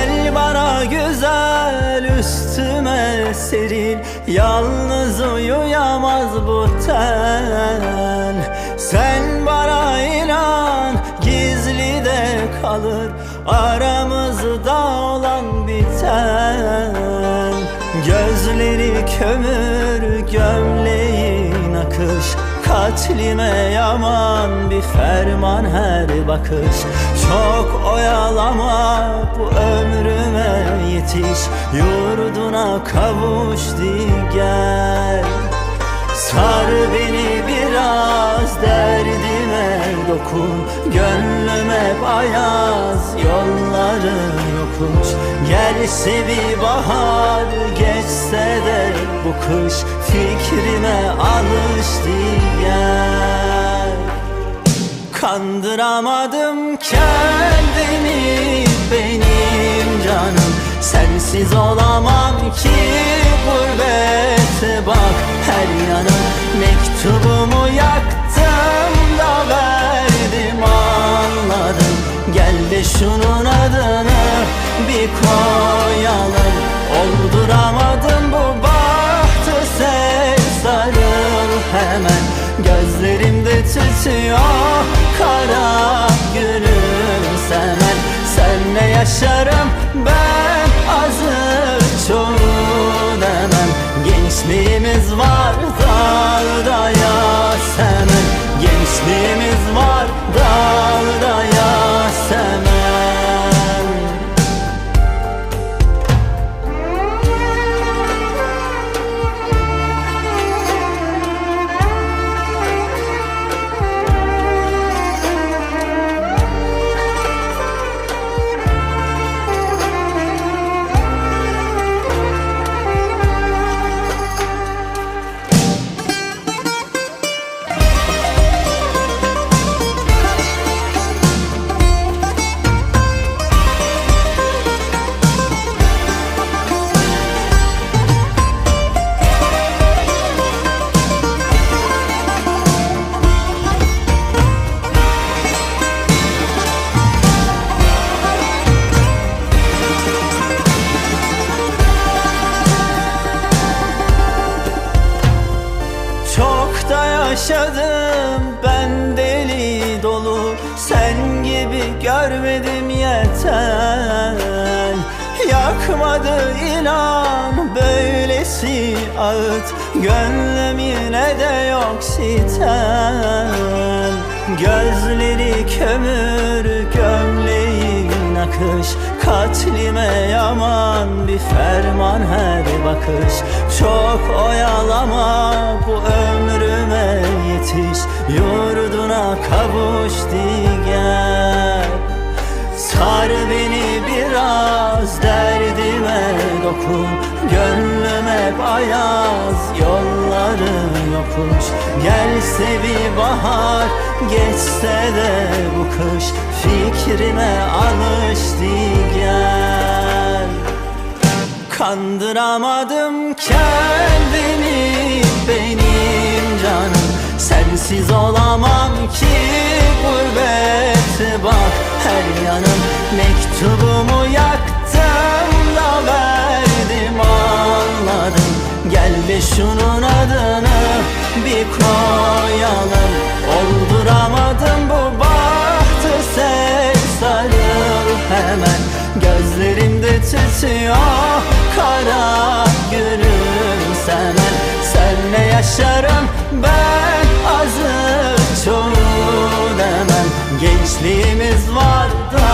Gel bana güzel üstüme serin Yalnız uyuyamaz bu ten. Sen bana inan gizli de kalır. Aramızda olan biten. Gözleri kömür gömle akış Katlime yaman bir ferman her bakış. Çok oyalama bu ömrüme yetiş Yurduna kavuş gel Sar beni biraz derdime dokun Gönlüme bayaz yolların yokuş. Gelse bir bahar geçse de bu kış Fikrime alıştı gel. Kandıramadım kendimi benim canım. Sensiz olamam ki gurbete bak. Her yanım Mektubumu yaktım da verdim anladım. Gel de şunun adını bir koyalım. Olduramadım Gözlerimde tütüyor kara gülüm semen Senle yaşarım ben azı çoğu demem Gençliğimiz var dalda yasemen Gençliğimiz yaşadım ben deli dolu. Sen gibi görmedim yeter. Yakmadı inan böylesi ağıt. Gönlüm yine de yok sitem Gözleri kömür gömleğin akış. Katlime yaman bir ferman her bakış. Çok oyalama bu Yurduna kavuş di gel Sar beni biraz derdime dokun. Gönlüme bayaz yolların yokuş. Gelse bir bahar geçse de bu kış. Fikrime alıştı gel Kandıramadım kendimi benim canım. Sensiz olamam ki gurbete bak her yanım Mektubumu yaktım da verdim anladım. Gel de şunun adını bir koyalım. Olduramadım bu bahtı sarıl hemen. Gözlerimde tütüyor kara gülüm semen Senle yaşarım ben azı çoğu demem Gençliğimiz var dalda ya